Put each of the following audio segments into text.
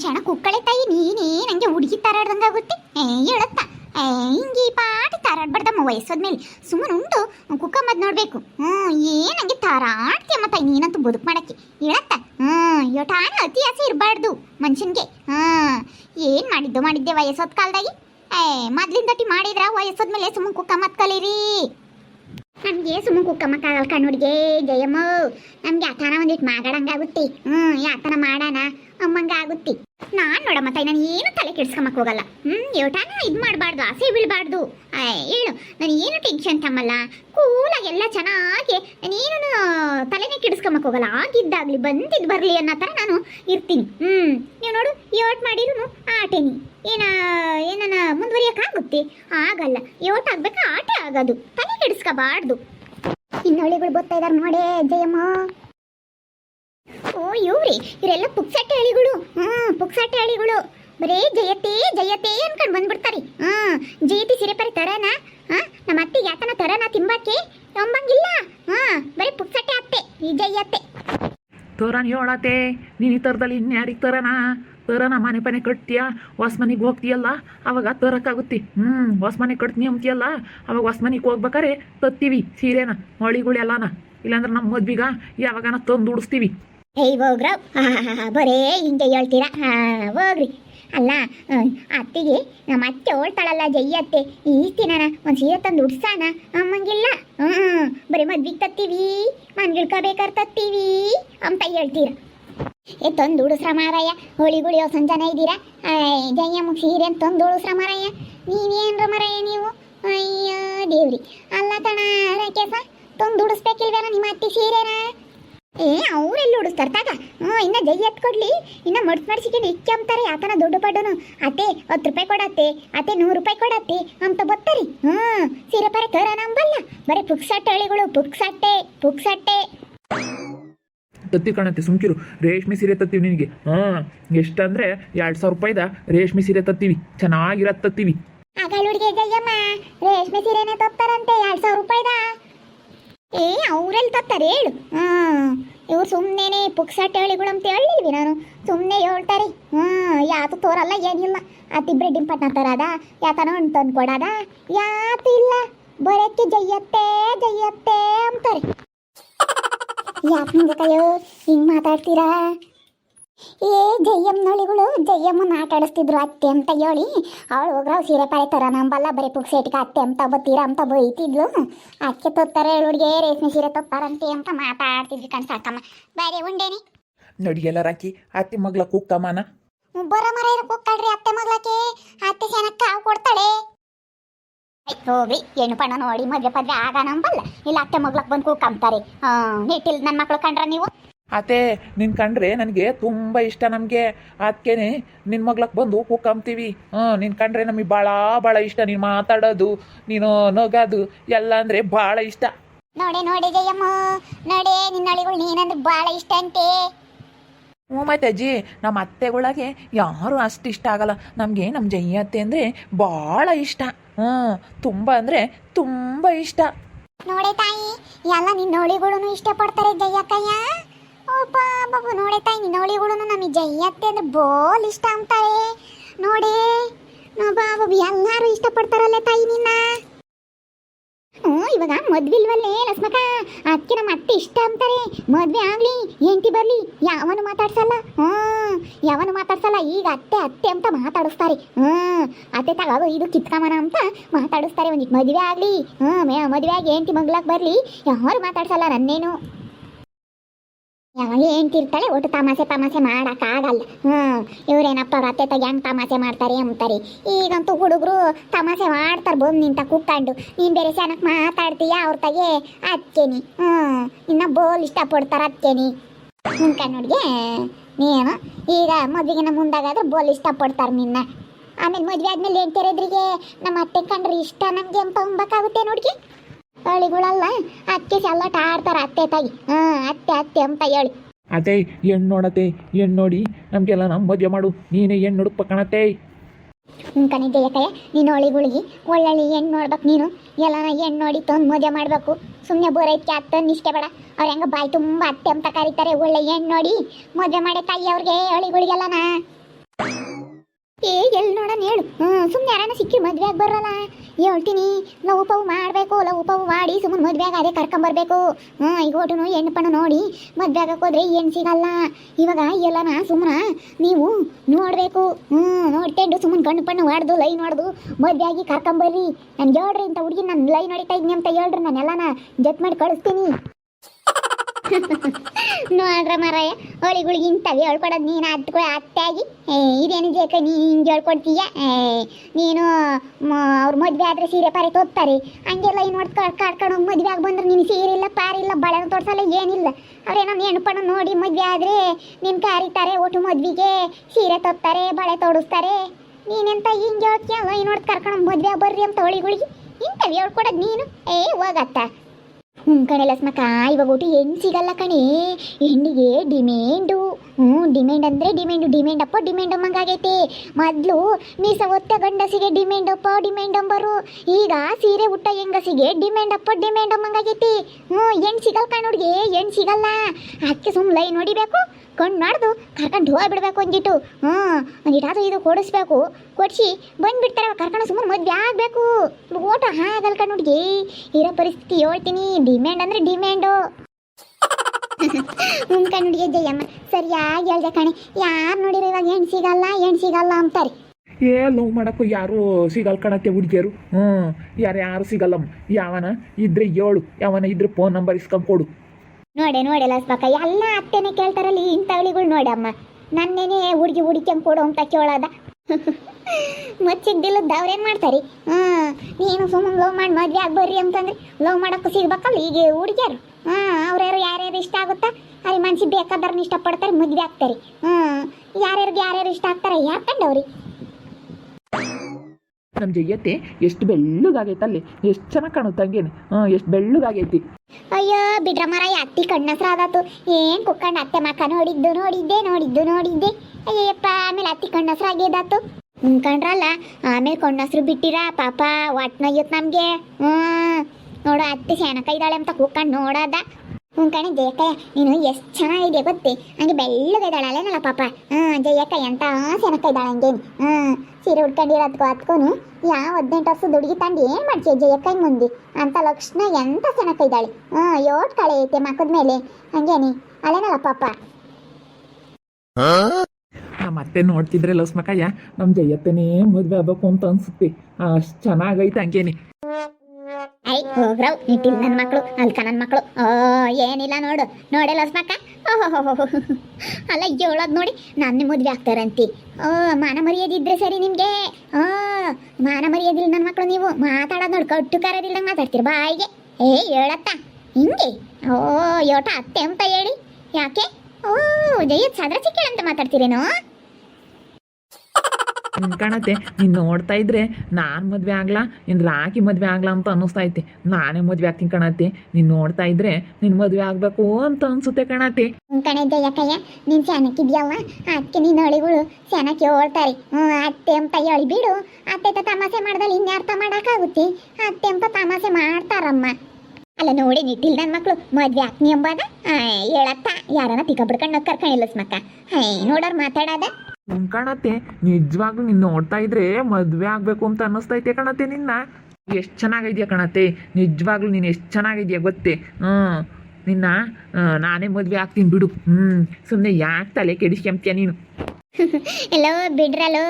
ಕ್ಷಣ ಕುಕ್ಕಳೆ ತಾಯಿ ನೀನೇ ನಂಗೆ ಹುಡುಗಿ ತರಾಡ್ದಂಗಾಗುತ್ತೆ ಏ ಹೇಳತ್ತ ಹಿಂಗೆ ಪಾಟಿ ತಾರಾಡ್ಬಾರ್ದಮ್ಮ ವಯಸ್ಸೋದ್ಮೇಲೆ. ಸುಮ್ಮನೆ ಉಂಟು ಮದ್ ನೋಡ್ಬೇಕು. ಹ್ಞೂ ಏ, ನಂಗೆ ತಾರಾಡ್ತೀಯಮ್ಮ ತಾಯಿ ನೀನಂತೂ ಬದುಕು ಮಾಡಕ್ಕೆ. ಹೇಳತ್ತ ಹ್ಞೂ ಯೋಟಾನ ಅತಿ ಆಸೆ ಇರಬಾರ್ದು ಮನುಷ್ಯನ್ಗೆ ಹ್ಞೂ ಏನು ಮಾಡಿದ್ದು ಮಾಡಿದ್ದೆ ವಯಸ್ಸಾದ ಕಾಲದಾಗಿ. ಏ ಮೊದ್ಲಿಂದಟಿ ಮಾಡಿದ್ರ ವಯಸ್ಸೋದ್ಮೇಲೆ ಸುಮ್ಮನೆ ಕುಕ್ಕಮ್ಮತ್ ಕಲೀರಿ. ನಮ್ಗೆ ಸುಮ್ಮನೆ ಕುಕ್ಕಮ್ಮ ಕಾಗಲ್ ಕಣ್ಣುಡ್ಗೆ, ಜಯಮ್ಮ. ನಮ್ಗೆ ಆತನ ಒಂದಿಟ್ಟು ಮಾಗಾಡಂಗಾಗುತ್ತೆ ಹ್ಞೂ ಯಾತನ ಮಾಡಾನ ಅಮ್ಮಂಗಾಗುತ್ತೆ ನಾನ್ ನೋಡಮ್ಮ ತಾಯಿ, ನಾನು ಏನು ತಲೆ ಕೆಡ್ಸ್ಕೊಂಬಕ್ ಹೋಗಲ್ಲ. ಹ್ಮ್, ಯೋಟಾನ ಇದು ಮಾಡಬಾರ್ದು, ಆಸೆ ಬೀಳ್ಬಾರ್ದು. ಹೇಳು, ನಾನು ಏನು ಟೆನ್ಷನ್ ತಮ್ಮಲ್ಲ? ಕೂಲಾಗಿ ಎಲ್ಲ ಚೆನ್ನಾಗಿ ನಾನೇನು ತಲೆನೇ ಕೆಡಿಸ್ಕೊಂಬಕ್ ಹೋಗಲ್ಲ. ಆಗಿದ್ದಾಗ್ಲಿ ಬಂದಿದ್ದು ಬರಲಿ ಅನ್ನೋ ಥರ ನಾನು ಇರ್ತೀನಿ. ಹ್ಮ್, ನೀವು ನೋಡು, ಯೋಟ್ ಮಾಡಿರು ಆಟೇನಿ. ಏನ, ಏನನ ಮುಂದುವರಿಯಕ್ಕಾಗುತ್ತೆ ಆಗಲ್ಲ. ಯೋಟ್ ಆಗ್ಬೇಕಾ? ಆಟೇ ಆಗೋದು. ತಲೆ ಕೆಡಿಸ್ಕೋಬಾರ್ದು. ಇನ್ನೊಳಿಗಳು ಬರ್ತಾ ಇದಾರೆ ನೋಡೇ, ಜಯಮ್ಮ. ಇವ್ರಿ ಇವರೆಲ್ಲ ಪುಕ್ಸಟ್ಟೆ ಹಳಿಗಳು ಹ್ಮ್ ಪುಕ್ಸಟ್ಟೆ ಹಳಿಗಳು ಬರೇ ಜಯತೆ ಜಯತೆ ಅನ್ಕೊಂಡು ಬಂದ್ಬಿಡ್ತಾರಿ. ಹ್ಮ್ ಜಯತಿ ಸಿರೆಪರಿ ತರನ, ಹಾ, ನಮ್ಮ ಅತ್ತಿಗೆ ಯಾತನ ತರನ ತಿಂಬಾಕೆ ತಂಬಂಗಿಲ್ಲ ಹಾ, ಬರೀ ಪುಕ್ಸಟ್ಟೆ ಅತ್ತೆ ಈ ಜಯತೆ ತೋರನ್ ಹೇಳತ್ತೆ, ನೀನು ಈ ಥರದಲ್ಲಿ ಇನ್ಯಾರಿಗೆ ತರನ? ತರನ ಮನೆ ಪನೆ ಕಟ್ತೀಯ? ಹೊಸ ಮನೆಗೆ ಹೋಗ್ತೀಯಲ್ಲ? ಅವಾಗ ತರಕ್ಕಾಗುತ್ತೆ. ಹ್ಞೂ ಹೊಸ ಮನೆ ಕಟ್ತೀನಿ ಅಂತೀಯಲ್ಲ ಅವಾಗ ಹೊಸ ಮನೆಗೆ ಹೋಗ್ಬೇಕಾರೆ ತತ್ತೀವಿ ಸೀರೆನ ಹೊಳಿಗಳೆಲ್ಲನ ಇಲ್ಲಾಂದ್ರೆ ನಮ್ಮ ಮದ್ವಿಗ ಯಾವಾಗನ ತಂದು ಉಡಿಸ್ತೀವಿ. ಏಯ್ ಹೋಗ್ರವ್ ಬರೇ, ಹಿಂಗೆ ಹೇಳ್ತೀರಾ. ಹೋಗ್ರಿ. ಅಲ್ಲ ಅತ್ತಿಗೆ ನಮ್ಮ ಅತ್ತೆ ಓಳ್ತಾಳಲ್ಲ ಜಯ್ಯತ್ತೆ ಈ ದಿನನ ಒಂದು ಸೀರೆ ತಂದು ಉಡ್ಸಾನ? ಅಮ್ಮಂಗಿಲ್ಲ ಹ್ಞೂ ಬರೀ ಮದ್ವಿಗೆ ತತ್ತೀವಿ. ಮನ್ಗಿಳ್ಕೋಬೇಕಾರೆ ತತ್ತೀವಿ ಅಂತ ಹೇಳ್ತೀರ. ಏ, ತಂದು ಉಡಿಸ್ರ ಮಾರಾಯ. ಹೋಳಿ ಗುಳಿಯೋ ಸಂಜಾನ ಇದ್ದೀರಾ? ಜಯ್ಯಮ್ಮ ಸೀರೆ ಅಂತ ತಂದು ಉಳಿಸ್ರ ಮಾರಾಯ. ನೀವೇನ್ರ ಮಾರಾಯ ನೀವು? ಅಯ್ಯೋ, ದೇವ್ರಿ. ಅಲ್ಲ ಕಣ, ರಾಕೇಶ, ತಂದು ಉಡಿಸ್ಬೇಕಿಲ್ವೇನ ನಿಮ್ಮ ಅತ್ತಿ ಸೀರೆನ? ಏ ಅವ್ರೆಲ್ಲಿ ಉಡಿಸ್ತಾರೆ ತಾಗ ಹ್ಞೂ ಇನ್ನ ಜೈ ಎತ್ ಕೊಡ್ಲಿ. ಇನ್ನ ಮಡ್ಸ್ ಮಡ್ಸಿಕೊಂಡು ಇಕ್ಕಿ ಅಂತಾರೆ ಯಾತನ ದೊಡ್ಡ ಪಡ್ಡನು ಅತ್ತೆ ಹತ್ತು ರೂಪಾಯಿ ಕೊಡತ್ತೆ. ಅತ್ತೆ ನೂರು ರೂಪಾಯಿ ಕೊಡತ್ತೆ ಅಂತ ಬತ್ತರಿ. ಹ್ಞೂ ಸೀರೆ ಪರ ತರ ನಂಬಲ್ಲ ಬರೀ ಪುಕ್ಸಟ್ಟೆ ಹಳಿಗಳು ಪುಕ್ಸಟ್ಟೆ ಪುಕ್ಸಟ್ಟೆ. ತತ್ತಿ ಕಾಣತ್ತೆ ಸುಮ್ಕಿರು. ರೇಷ್ಮೆ ಸೀರೆ ತತ್ತೀವಿ ನಿನಗೆ. ಹಾಂ ಎಷ್ಟಂದ್ರೆ ಎರಡು ಸಾವಿರ ರೂಪಾಯಿದ ರೇಷ್ಮೆ ಸೀರೆ ತತ್ತೀವಿ. ಚೆನ್ನಾಗಿರೋದು ತತ್ತೀವಿ. ಆಗಳ ಹುಡುಗಿ ಜಯ್ಯಮ್ಮ ರೇಷ್ಮೆ ಸೀರೆನೇ ತತ್ತಾರಂತೆ ಎರಡ್ ಸಾವಿರ ರೂಪಾಯಿದ. ಏ ಅವರಲ್ಲಿ ತತ್ತಾರೆ ಹೇಳು. ಹ್ಮ್. ಇವ್ರು ಸುಮ್ಮನೆ ಪುಕ್ಸಟ್ಟೆ ಹೇಳಿಗಳು ಅಂತ ಹೇಳಿಲ್ವಿ ನಾನು. ಸುಮ್ಮನೆ ಹೇಳ್ತಾರೆ ಹ್ಞೂ, ಯಾತು ತೋರಲ್ಲ, ಏನಿಲ್ಲ. ಅತಿಬ್ರೆ ಡಿಂಪಟ್ನ ತರದ ಯಾತನ ಹಣ್ಣು ತಂದು ಕೊಡದ. ಯಾತು ಇಲ್ಲ. ಬರೋಕ್ಕೆ ಜಯ್ಯತ್ತೆ ಜಯ್ಯತ್ತೆ ಅಂತಾರೆ. ಯಾಕೆ ಕಯೋ ಹಿಂಗೆ ಮಾತಾಡ್ತೀರಾ? ಏ ಜಯ್ಯಮ್ಮನಳಿಗಳು ಜಯ್ಯಮ್ಮನ ಆಟ ಆಡಿಸ್ತಿದ್ರು ಅತ್ತೆ ಅಂತ ಹೇಳಿ. ಅವಳು ಹೋಗ್ರಾವ್ ಸೀರೆ ಪಾರೆ ತರ ನಂಬಲ್ಲ ಬರೀ ಪುಕ್ಸೇಟಿಗೆ ಅತ್ತೆ ಅಂತ ಬತ್ತೀರಾ ಅಂತ ಬೈತಿದ್ಲು. ಅಕ್ಕೆ ತೊತ್ತಾರೆ ಹುಡುಗೇ ರೇಷ್ಮೆ ಸೀರೆ ತೊತ್ತಾರಂತೆ ಅಂತ ಮಾತಾಡ್ತಿದ್ವಿ ಕಣ್ ಸಾಕಮ್ಮ. ಬೇರೆ ಉಂಡೇನಿ. ನಡಿಯಲ್ಲ ರಾಕಿ ಅತ್ತೆ ಮಗ್ಲ ಕೂಗ್ತಮ್ಮನ ಬರ ಮರ ಕೂಗ್ತಾಳ್ರಿ ಅತ್ತೆ ಮಗ್ಲಕ್ಕೆ ಅತ್ತೆ ಚೆನ್ನಾಗಿ ಕಾವು ಕೊಡ್ತಾಳೆ. ಹೋಗ್ರಿ ಹೆಣ್ಣು ಪಣ ನೋಡಿ ಮದ್ವೆ ಪದ್ವೆ ಆಗ ನಂಬಲ್ಲ. ಇಲ್ಲ ಅತ್ತೆ ಮಗ್ಲಕ್ ಬಂದು ಕೂಗ್ಕಂತಾರೆ ನೀಟಿಲ್ ನನ್ನ ಮಕ್ಳು ಕಂಡ್ರ ನೀವು? ಅತ್ತೆ ನಿನ್ ಕಂಡ್ರೆ ನನಗೆ ತುಂಬ ಇಷ್ಟ ನಮಗೆ. ಅದಕ್ಕೇನೆ ನಿನ್ನ ಮಗ್ಲಕ್ಕೆ ಬಂದು ಕೂಕಂತೀವಿ ಹ್ಞೂ ನಿನ್ ಕಂಡ್ರೆ ನಮಗೆ ಭಾಳ ಭಾಳ ಇಷ್ಟ. ನೀನು ಮಾತಾಡೋದು ನೀನು ನಗೋದು ಎಲ್ಲ ಅಂದರೆ ಭಾಳ ಇಷ್ಟ. ನೋಡೆ ನೋಡಿ ಜಯಮ್ಮ. ನೋಡೆ ನಿನ್ನಳಿಗಳು ನೀನಂದ್ರೆ ಭಾಳ ಇಷ್ಟ ಅಂತೆ. ಹ್ಞೂ ಮತ್ತೆ ಅಜ್ಜಿ ನಮ್ಮ ಅತ್ತೆಗಳಿಗೆ ಯಾರು ಅಷ್ಟು ಇಷ್ಟ ಆಗಲ್ಲ. ನಮಗೆ ನಮ್ಮ ಜಯ್ಯ ಅತ್ತೆ ಅಂದರೆ ಭಾಳ ಇಷ್ಟ. ಹ್ಞೂ ತುಂಬ ಅಂದರೆ ತುಂಬ ಇಷ್ಟ. ನೋಡೆ ತಾಯಿ ಎಲ್ಲ ನಿನ್ನೋಳಿಗಳು ಇಷ್ಟಪಡ್ತಾರೆ ಜಯ್ಯಕ್ಕಯ್ಯ ಒಬ್ಬ ಬಾಬು ನೋಡೆ ತಾಯಿ ನಿನ್ನೋಳಿಗಳು ನಮಗೆ ಜಯ್ಯತ್ತೆ ಅಂದ್ರೆ ಬೋಲ್ ಇಷ್ಟ ಅಂತಾರೆ ನೋಡೆ. ಬಾಬು ಎಲ್ಲಾರು ಇಷ್ಟಪಡ್ತಾರಲ್ಲ ತಾಯಿ ನಿನ್ನ? ಹ್ಞೂ, ಇವಾಗ ಮದ್ವಿಲ್ವಲ್ಲೇ ಲಸ್ಮಕ ಅದಕ್ಕೆ ನಮ್ಮ ಅತ್ತೆ ಇಷ್ಟ ಅಂತಾರೆ. ಮದ್ವೆ ಆಗಲಿ, ಹೆಂಡತಿ ಬರಲಿ, ಯಾವನು ಮಾತಾಡ್ಸಲ್ಲ? ಹ್ಞೂ, ಯಾವನು ಮಾತಾಡ್ಸಲ್ಲ? ಈಗ ಅತ್ತೆ ಅತ್ತೆ ಅಂತ ಮಾತಾಡಿಸ್ತಾರೆ. ಹ್ಞೂ, ಅತ್ತೆ ತಗೋ ಇದು ಕಿತ್ಕಮನ ಅಂತ ಮಾತಾಡಿಸ್ತಾರೆ. ಒಂದಿಟ್ಟು ಮದುವೆ ಆಗಲಿ, ಹ್ಞೂ ಮದುವೆ ಆಗಿ ಹೆಂಡತಿ ಮಗ್ಲಾಕ್ ಬರಲಿ, ಯಾರು ಮಾತಾಡ್ಸಲ್ಲ ನನ್ನೇನು? ಯಾವಾಗ ಒಟ್ಟು ತಮಾಷೆ ತಮಾಷೆ ಮಾಡೋಕ್ಕಾಗಲ್ಲ. ಹ್ಞೂ ಇವ್ರೇನಪ್ಪ ಅವ್ರ ಅತ್ತೆ ತಗ ಹೆಂಗೆ ತಮಾಷೆ ಮಾಡ್ತಾರೆ ಅಂತಾರೆ. ಈಗಂತೂ ಹುಡುಗರು ತಮಾಷೆ ಮಾಡ್ತಾರೆ ಬಂದು ನಿಂತ ಕೂತ್ಕೊಂಡು. ನೀನು ಬೇರೆ ಚೆನ್ನಾಗಿ ಮಾತಾಡ್ತೀಯ ಅವ್ರ ತಗೆ ಅತ್ತೇನಿ ಹ್ಞೂ ಇನ್ನು ಬೋಲ್ ಇಷ್ಟಪಡ್ತಾರೆ ಅತ್ತೇನಿ ನಿನ್ಕ ನೋಡಿಗೆ ನೀನು ಈಗ ಮದುವೆಗಿನ ಮುಂದಾಗಾದ್ರೆ ಬೋಲ್ ಇಷ್ಟಪಡ್ತಾರೆ ನಿನ್ನ. ಆಮೇಲೆ ಮದುವೆ ಆದ್ಮೇಲೆ ಹೆಂಡ್ತಿರೋದ್ರಿಗೆ ನಮ್ಮ ಅತ್ತೆ ಕಂಡ್ರೆ ಇಷ್ಟ ನಮಗೆ ಅಂತ ಅಂಬಕ್ಕಾಗುತ್ತೆ ನೋಡ್ಗಿ. ಹಳಿಗಳಲ್ಲ ಅತ್ತೆ ಸಲ್ಲಾಟ ಆಡ್ತಾರ ಅತ್ತೆ ತಾಯಿ. ಹಾ ಅತ್ತೆ ಅತ್ತೆ ಅಂತ ಹೇಳಿ. ಅತ್ತೆ ಹೆಣ್ಣು ನೋಡತ್ತೆ ಹೆಣ್ಣು ನೋಡಿ ನಮಗೆಲ್ಲ ನಮ್ಮ ಮದುವೆ ಮಾಡು. ನೀನೇ ಹೆಣ್ಣು ನೋಡಕ್ ಕಣತ್ತೆ. ಹ್ಮ್ ಕಣಿ ಜಯಕಯ್ಯ ನೀನು ಹಳಿಗಳಿಗೆ ಒಳ್ಳೊಳ್ಳೆ ಹೆಣ್ಣು ನೋಡ್ಬೇಕು ನೀನು. ಎಲ್ಲನ ಹೆಣ್ಣು ನೋಡಿ ತಂದು ಮದುವೆ ಮಾಡಬೇಕು. ಸುಮ್ಮನೆ ಬೋರೈತಿ ಅತ್ತ ನಿಷ್ಠೆ ಬೇಡ. ಅವ್ರು ಹೆಂಗ ಬಾಯಿ ತುಂಬ ಅತ್ತೆ ಅಂತ ಕರೀತಾರೆ ಒಳ್ಳೆ ಹೆಣ್ಣು ನೋಡಿ ಮದುವೆ ಮಾಡಿ ತಾಯಿ ಅವ್ರಿಗೆ ಹಳಿಗಳಿಗೆಲ್ಲನ ಏ ಎಲ್ಲಿ ನೋಡೋಣ ಹೇಳು. ಸುಮ್ಮನೆ ಯಾರನ್ನ ಸಿಕ್ಕಿ ಮದ್ವೆ ಆಗಿ ಬರಲ್ಲ ಹೇಳ್ತೀನಿ, ಲವ್ ಪವ್ ಮಾಡಬೇಕು, ಲವ್ ಪವ್ ಮಾಡಿ ಸುಮ್ಮನೆ ಮದ್ವೆ ಆಗ ಅದೇ ಕರ್ಕೊಂಬರ್ಬೇಕು ಹ್ಞೂ ಈಗ ಒಟ್ಟು ಹೆಣ್ಣು ನೋಡಿ ಮದ್ವೆ ಆಗಕ್ಕೆ ಹೋದ್ರೆ ಏನು ಸಿಗಲ್ಲ. ಇವಾಗ ಎಲ್ಲನ ಸುಮ್ಮನೆ ನೀವು ನೋಡಬೇಕು. ಹ್ಞೂ ನೋಡ್ಕೊಂಡು ಸುಮ್ಮನೆ ಗಂಡು ಪಣ್ಣು ಹೊಡ್ದು ಹೊಡ್ದು ಮದ್ವೆ ಆಗಿ ಕರ್ಕೊಂಬರ್ರಿ ನಾನು ಹೇಳ್ರಿ ಇಂಥ ಹುಡುಗಿ, ನಾನು ಲೈನ್ ಹೊಡಿತಾ ಇದ್ದೀನಿ ಅಂತ ಹೇಳ್ರಿ. ನಾನು ಎಲ್ಲನ ಜತ್ ಮಾಡಿ ಕಳಿಸ್ತೀನಿ. ನೋಡ್ರ ಮಾರಾಯ ಅವಳಿಗಳಿಗೆ ಇಂಥವೇ ಹೇಳ್ಕೊಡೋದು ನೀನು ಅತ್ಕೊ ಅತ್ತಾಗಿ ಇದೇನು ಜೇಕ ನೀ ಹಿಂಗೆ ಹೇಳ್ಕೊಡ್ತೀಯ? ನೀನು ಅವ್ರ ಮದುವೆ ಆದರೆ ಸೀರೆ ಪಾರಿ ತೋಗ್ತಾರೆ ಹಂಗೆಲ್ಲ ಮಾಡಿ ಕರ್ಕೊಂಡು ಹೋಗಿ ಮದುವೆ ಆಗಿ ಬಂದ್ರೆ ನೀನು ಸೀರೆ ಇಲ್ಲ, ಪಾರಿ ಇಲ್ಲ, ಬಳೆನ ತೋರಿಸಲ್ಲ, ಏನಿಲ್ಲ. ಅವ್ರೇನೋ ಹೆಣ್ಣು ನೋಡಿ ಮದುವೆ ಆದರೆ ನಿನ್ನ ಕರೀತಾರೆ, ಒಟ್ಟು ಮದ್ವೆಗೆ ಸೀರೆ ತೊತ್ತಾರೆ, ಬಳೆ ತೋಡಿಸ್ತಾರೆ ನೀನೆಂತ ಹಿಂಗೆ ಹೇಳ್ತೀಯ? ಲೈನ್ ನೋಡ್ ಕರ್ಕೊಂಡು ಮದುವೆ ಬರ್ರಿ ಅಂತ ಅವಳಿಗಳಿಗೆ ಇಂಥವು ಹೇಳ್ಕೊಡೋದು ನೀನು? ಏ, ಹೋಗತ್ತ. ಹ್ಞೂ ಕಣೆ ಲಸ್ಮಕ್ಕ ಇವಾಗ ಒಟ್ಟು ಹೆಣ್ಣು ಸಿಗಲ್ಲ ಕಣೆ. ಹೆಣ್ಣಿಗೆ ಡಿಮ್ಯಾಂಡು. ಹ್ಞೂ ಡಿಮ್ಯಾಂಡ್ ಅಂದರೆ ಡಿಮ್ಯಾಂಡು. ಡಿಮ್ಯಾಂಡ್ ಅಪ್ಪ, ಡಿಮ್ಯಾಂಡ್ ಅಮ್ಮಂಗಾಗೈತೆ ಮೊದಲು ಮೀಸ ಒತ್ತ ಗಂಡಸಿಗೆ ಡಿಮ್ಯಾಂಡ್ ಅಪ್ಪ, ಡಿಮ್ಯಾಂಡ್ ಅಂಬರು ಈಗ ಸೀರೆ ಉಟ್ಟ ಹೆಂಗಸಿಗೆ ಡಿಮ್ಯಾಂಡ್ ಅಪ್ಪ, ಡಿಮ್ಯಾಂಡ್ ಅಮ್ಮಂಗಾಗೈತಿ ಹ್ಞೂ ಹೆಣ್ಣು ಸಿಗಲ್ಲ ಕಣ್ಣುಡ್ಗೆ ಹೆಣ್ಣು ಸಿಗಲ್ಲ. ಅದಕ್ಕೆ ಸುಮ್ಮನೆ ನೋಡಿಬೇಕು. ಕಣ್ಣು ಮಾಡ್ದು ಕರ್ಕೊಂಡು ಹೋಗ್ಬಿಡ್ಬೇಕು ಒಂದಿಟ್ಟು ಹ್ಞೂ ಒಂದಿಟ್ಟು ಇದು ಕೊಡಿಸ್ಬೇಕು. ಕೊಡಿಸಿ ಬಂದ್ಬಿಡ್ತಾರೆ ಕರ್ಕೊಂಡು ಸುಮ್ಮನೆ ಮದುವೆ ಆಗಬೇಕು. ಓಟ ಹಾಗಲ್ಲ ಹುಡುಗಿ. ಇರೋ ಪರಿಸ್ಥಿತಿ ಹೇಳ್ತೀನಿ. ಡಿಮ್ಯಾಂಡ್ ಅಂದರೆ ಡಿಮ್ಯಾಂಡು ಹ್ಞೂ ಹುಡುಗಿ ಜಯಮ್ಮ, ಸರಿಯಾಗಿ ಹೇಳ್ದೆ ಕಣೆ. ಯಾರು ನೋಡಿರೋ ಇವಾಗ ಹೆಣ್ಣು ಸಿಗಲ್ಲ ಹೆಣ್ಣು ಸಿಗಲ್ಲ ಅಂತಾರೆ. ಏ, ಲವ್ ಮಾಡಕ್ಕೂ ಯಾರು ಸಿಗಲ್ ಕಣತ್ತೆ ಹುಡುಗಿಯರು. ಹ್ಞೂ ಯಾರು ಯಾರು ಸಿಗಲ್ಲಮ್ಮ. ಯಾವನ ಇದ್ರೆ ಏಳು ಯಾವನ ಇದ್ರೆ ಫೋನ್ ನಂಬರ್ ಇಸ್ಕೊಂಡ್ಕೊಡು ನೋಡೆ ನೋಡೆ ಲಸ್ಬಕ್ಕ ಎಲ್ಲ ಅತ್ತೆನೆ ಕೇಳ್ತಾರಲ್ಲಿ ಇಂಥವಳಿಗಳು ನೋಡಮ್ಮ. ನನ್ನೇನೆ ಹುಡುಗಿ ಹುಡುಕ್ಯಂಗೆ ಕೊಡು ಅಂತ ಕೇಳೋದ. ಮಚ್ಚಿದ್ದಿಲ್ಲದ ಅವ್ರೇನು ಮಾಡ್ತಾರೆ? ಹಾಂ, ನೀನು ಸುಮ್ಮನೆ ಲವ್ ಮಾಡಿ ಮದುವೆ ಆಗ್ಬರ್ರಿ ಅಂತಂದ್ರೆ ಲವ್ ಮಾಡಕ್ಕೂ ಸಿಗ್ಬೇಕಲ್ಲ ಈಗ ಹುಡುಗಿಯರು? ಹಾಂ, ಅವ್ರ್ಯಾರು ಯಾರ್ಯಾರು ಇಷ್ಟ ಆಗುತ್ತಾ? ಅಲ್ಲಿ ಮನ್ಸಿ ಬೇಕಾದವ್ರನ್ನ ಇಷ್ಟಪಡ್ತಾರೆ, ಮದ್ವೆ ಆಗ್ತಾರೆ. ಹಾಂ, ಯಾರ್ಯಾರಿಗೆ ಯಾರ್ಯಾರು ಇಷ್ಟ ಆಗ್ತಾರೆ ಯಾಕಂಡವ್ರಿ ನಮ್ಮ ಜಯ್ಯತ್ತೆ ಎಷ್ಟು ಬೆಳ್ಳಗಾಗೈತೆ ಅಲ್ಲಿ. ಎಷ್ಟು ಚೆನ್ನಾಗಿ ಕಾಣುತ್ತೆ ಹಂಗೇನೆ. ಹಾಂ, ಎಷ್ಟು ಬೆಳ್ಳಗಾಗೈತಿ. ಅಯ್ಯೋ, ಬಿಡ್ರ ಮರ ಅತ್ತಿ ಕಣ್ಣಸ್ರಾದಾತು. ಏನ್ ಕುಕ್ಕಂಡ್ ಅತ್ತೆ ಮಕ್ಕ ನೋಡಿದ್ದು, ನೋಡಿದ್ದೆ ನೋಡಿದ್ದು, ನೋಡಿದ್ದೆ. ಅಯ್ಯಪ್ಪ ಆಮೇಲೆ ಅತ್ತಿ ಕಣ್ಣಸ್ರ ಕಣ್ಣಸ್ರಾಗ್ಯದಾತು ಕಂಡ್ರಲ್ಲ ಆಮೇಲೆ ಕಣ್ಣಸ್ರು ಬಿಟ್ಟಿರ, ಪಾಪ ಒಟ್ನಾಗಿತ್ತು ನಮ್ಗೆ. ಹ್ಮ್, ನೋಡು, ಅತ್ತೆ ಸೆಣಕ ಇದ್ದಾಳೆ ಅಂತ ಕುಕ್ಕಂಡ್ ನೋಡದ. ಹ್ಞೂ ಕಣೆ ಜಯಕ್ಕಯ್ಯ ನೀನು ಎಷ್ಟು ಚೆನ್ನಾಗಿದೆ ಗೊತ್ತೇ? ಹಂಗೆ ಬೆಳ್ಳಗಿದ್ದಾಳೆ ಅಲ್ಲೇನಲ್ಲ ಪಾಪ? ಹ್ಮ್, ಜಯಕ್ಕ, ಎಂತ ಸೆಣಕ ಇದ್ದಾಳೆ ಹಂಗೇನು. ಹ್ಞೂ ಸೀರೆ ಉಟ್ಕೊಂಡಿರೋದ್ಕೋ ಅದ್ಕೋನು ಯಾವ ಹದಿನೆಂಟು ವರ್ಷದ ಹುಡುಗಿ ತಂದು ಏನು ಮಾಡ್ತೀಯ ಜಯಕ್ಕನ ಮುಂದೆ? ಅಂತ ಲಕ್ಷ್ಮಣ ಎಂತ ಸೆಣಕ ಇದ್ದಾಳೆ? ಹಾ ಯೋಟ್ ಕಳೆ ಐತೆ ಮಕ್ಕದ ಮೇಲೆ. ಹಂಗೇನಿ? ಅಲ್ಲೇನಲ್ಲ ಪಾಪ? ನಮ್ಮ ಅತ್ತೆ ನೋಡ್ತಿದ್ರೆ ಲಸ್ಮಕಯ್ಯ ನಮ್ಮ ಜಯತ್ತೆನೇ ಮದುವೆ ಆಗ್ಬೇಕು ಅಂತ ಅನ್ಸುತ್ತೆ. ಅಷ್ಟು ಚೆನ್ನಾಗೈತೆ ಹಂಗೇನಿ. ಹೋಗ್ರವ್ ಇಟ್ಟಿಲ್ ನನ್ನ ಮಕ್ಕಳು ಅಲ್ಕ ನನ್ನ ಮಕ್ಕಳು ಓ, ಏನಿಲ್ಲ ನೋಡು. ನೋಡೆ ಲಸ್ಮಕ್ಕ ಓಹೋ ಅಲ್ಲ ಹೇಳೋದು ನೋಡಿ ನನ್ನ ಮದುವೆ ಆಗ್ತಾರಂತಿ. ಓ, ಮಾನ ಮರ್ಯಾದಿದ್ರೆ ಸರಿ ನಿಮಗೆ? ಓ, ಮಾನ ಮರ್ಯಾದಿಲ್ಲ ನನ್ನ ಮಕ್ಕಳು ನೀವು ಮಾತಾಡೋದು ನೋಡಿ, ಕಟ್ಟು ಕರೋದಿಲ್ಲ ಮಾತಾಡ್ತೀರಿ ಬಾಯಿಗೆ. ಏ ಹೇಳತ್ತ ಹಿಂಗೆ? ಓ, ಯೋಟ ಅತ್ತೆ ಅಂತ ಹೇಳಿ. ಯಾಕೆ? ಓ ಜಯತ್ ಚದ್ರ ಚಿಕ್ಕ ಅಂತ ಮಾತಾಡ್ತೀರೇನೋ? ಕಾಣತ್ತೆ. ನೀನು ನೋಡ್ತಾ ಇದ್ರೆ ನಾನು ಮದುವೆ ಆಗ್ಲಾ? ಇನ್ನು ರಾಕಿ ಮದುವೆ ಆಗ್ಲಾ ಅಂತ ಅನ್ನಿಸ್ತಾ ನಾನೇ ಮದುವೆ ಆಗ್ತೀನಿ ಕಾಣತ್ತೆ. ನೀನು ನೋಡ್ತಾ ಇದ್ರೆ ನಿನ್ ಮದುವೆ ಆಗ್ಬೇಕು ಅಂತ ಅನ್ಸುತ್ತೆ ಕಾಣತ್ತೆ. ಕಣೆ ಜಯಕ್ಕಯ್ಯ ನೀನ್ ಚೆನ್ನಾಗಿದ್ಯಲ್ಲ ಅದಕ್ಕೆ ನಿನ್ ಅಳಿಗಳು ಚೆನ್ನಾಗಿ ಹೇಳ್ತಾರೆ ಹ್ಮ್, ಅತ್ತೆ ಅಂತ ಹೇಳಿ ಬಿಡು. ಅತ್ತೆ ತಮಾಷೆ ಮಾಡ್ದಲ್ಲಿ ಇನ್ಯಾರ್ಥ ಮಾಡಕ್ಕಾಗುತ್ತೆ? ಅತ್ತೆ ಅಂತ ತಮಾಷೆ ಮಾಡ್ತಾರಮ್ಮ. ಅಲ್ಲ, ನೋಡಿ ನಿಟ್ಟಿಲ್ ನನ್ನ ಮಕ್ಕಳು ಮದ್ವೆ ಆಗ್ನಿ ಎಂಬಾದ ಹೇಳತ್ತ? ಯಾರನ್ನ ತಿಕ್ಕ ಬಿಡ್ಕೊಂಡು ಕರ್ಕೊಂಡಿಲ್ಲ ಸ್ಮಕ್ಕ ಹೈ ನೋಡೋರ್ ಮಾತಾಡೋದ? ಹ್ಮ್, ಕಾಣತ್ತೆ. ನಿಜವಾಗ್ಲೂ ನಿನ್ನ ನೋಡ್ತಾ ಇದ್ರೆ ಮದ್ವೆ ಆಗಬೇಕು ಅಂತ ಅನ್ನಿಸ್ತೈತೆ ಕಾಣತ್ತೆ ನಿನ್ನ. ಎಷ್ಟು ಚೆನ್ನಾಗಿದ್ಯಾ ಕಾಣತ್ತೆ. ನಿಜವಾಗ್ಲೂ ನೀನು ಎಷ್ಟು ಚೆನ್ನಾಗಿದ್ಯಾ ಗೊತ್ತೇ? ಹ್ಞೂ ನಿನ್ನ ನಾನೇ ಮದ್ವೆ ಆಗ್ತೀನಿ ಬಿಡು. ಹ್ಞೂ ಸುಮ್ಮನೆ ಯಾಕೆ ತಲೆ ಕೆಡಿಸ್ಕೊಂತೀಯ ನೀನು? ಎಲ್ಲೋ ಬಿಡ್ರಲ್ಲೋ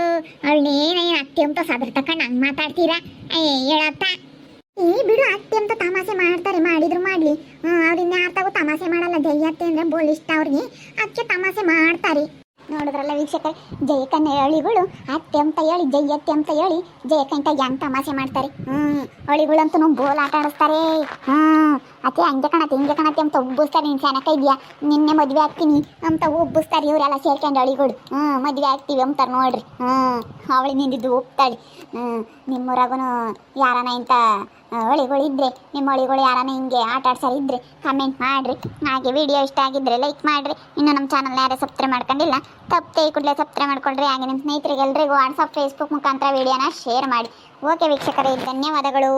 ಅವಳನ್ನೇನ ಅತ್ತೆ ಅಂತ ಸದ್ರ ತಕೊಂಡು ಹಂಗೆ ಮಾತಾಡ್ತೀರಾ? ಏ ಹೇಳತ್ತ ಏ, ಬಿಡು ಅತ್ತೆ ಅಂತ ತಮಾಷೆ ಮಾಡ್ತಾರೆ, ಮಾಡಿದ್ರು ಮಾಡ್ಲಿ. ಅವ್ರಿಂದ ಯಾರ್ತಾಗೂ ತಮಾಷೆ ಮಾಡಲ್ಲ. ಜೈ ಅತ್ತೆ ಅಂದರೆ ಬೋಲಿಷ್ಟ ಅವ್ರಿಗೆ. ಅದಕ್ಕೆ ತಮಾಷೆ ಮಾಡ್ತಾರೆ. ನೋಡಿದ್ರಲ್ಲ ವೀಕ್ಷಕರೇ? ಜಯಕನ್ನ ಹೇಳಿಗಳು ಅತ್ತೆ ಅಂತ ಹೇಳಿ ಜಯತ್ತೆ ಅಂತ ಹೇಳಿ ಜಯಕಂಠ ಹೆಂಗ್ ತಮಾಷೆ ಮಾಡ್ತಾರೆ. ಹ್ಮ್, ಅಳಿಗಳಂತೂ ಬೋಲ್ ಆಟ ಆಡಿಸ್ತಾರೆ. ಹ್ಮ್ ಅತ್ತೆ, ಹಂಗೆ ಕಣತ್ತೆ, ಹಿಂಗೆ ಕಣತ್ತೆ ಅಂತ ಒಬ್ಬಿಸ್ತಾರೆ ನೀನು ಸೆನಕ ಇದೆಯಾ? ನಿನ್ನೆ ಮದ್ವೆ ಆಗ್ತೀನಿ ಅಂತ ಒಬ್ಬಿಸ್ತಾರೆ ಇವರೆಲ್ಲ ಸೇರ್ಕೊಂಡು ಅಳಿಗಳು. ಹ್ಮ್ ಮದ್ವೆ ಆಗ್ತೀವಿ ಅಂತಾರೆ ನೋಡ್ರಿ. ಹ್ಮ್ ಅವಳಿ ನಿಂದಿದ್ದು ಹೋಗ್ತಾಳೆ ಹ್ಮ್ ನಿಮ್ಮೂರಾಗೂ ಯಾರನ ಇಂಥ ಅಳಿಗಳು ಇದ್ರೆ, ನಿಮ್ಮ ಅಳಿಗಳು ಯಾರನ ಹಿಂಗೆ ಆಟ ಆಡ್ಸಾರ ಇದ್ರೆ ಕಮೆಂಟ್ ಮಾಡ್ರಿ. ಹಾಗೆ ವಿಡಿಯೋ ಇಷ್ಟ ಆಗಿದ್ರೆ ಲೈಕ್ ಮಾಡ್ರಿ. ಇನ್ನು ನಮ್ಮ ಚಾನಲ್ ಯಾರೇ ಸಬ್ಸ್ಕ್ರೈಬ್ ಮಾಡ್ಕೊಂಡಿಲ್ಲ ತಪ್ಪೇ ಕೂಡಲೇ ಸಬ್ಸ್ಕ್ರೈಬ್ ಮಾಡ್ಕೊಳ್ರಿ. ಹಾಗೆ ನಿಮ್ಮ ಸ್ನೇಹಿತರಿಗೆ ಎಲ್ರಿಗೂ ವಾಟ್ಸಪ್ ಫೇಸ್ಬುಕ್ ಮುಖಾಂತರ ವಿಡಿಯೋನ ಶೇರ್ ಮಾಡಿ. ಓಕೆ ವೀಕ್ಷಕರೇ, ಧನ್ಯವಾದಗಳು.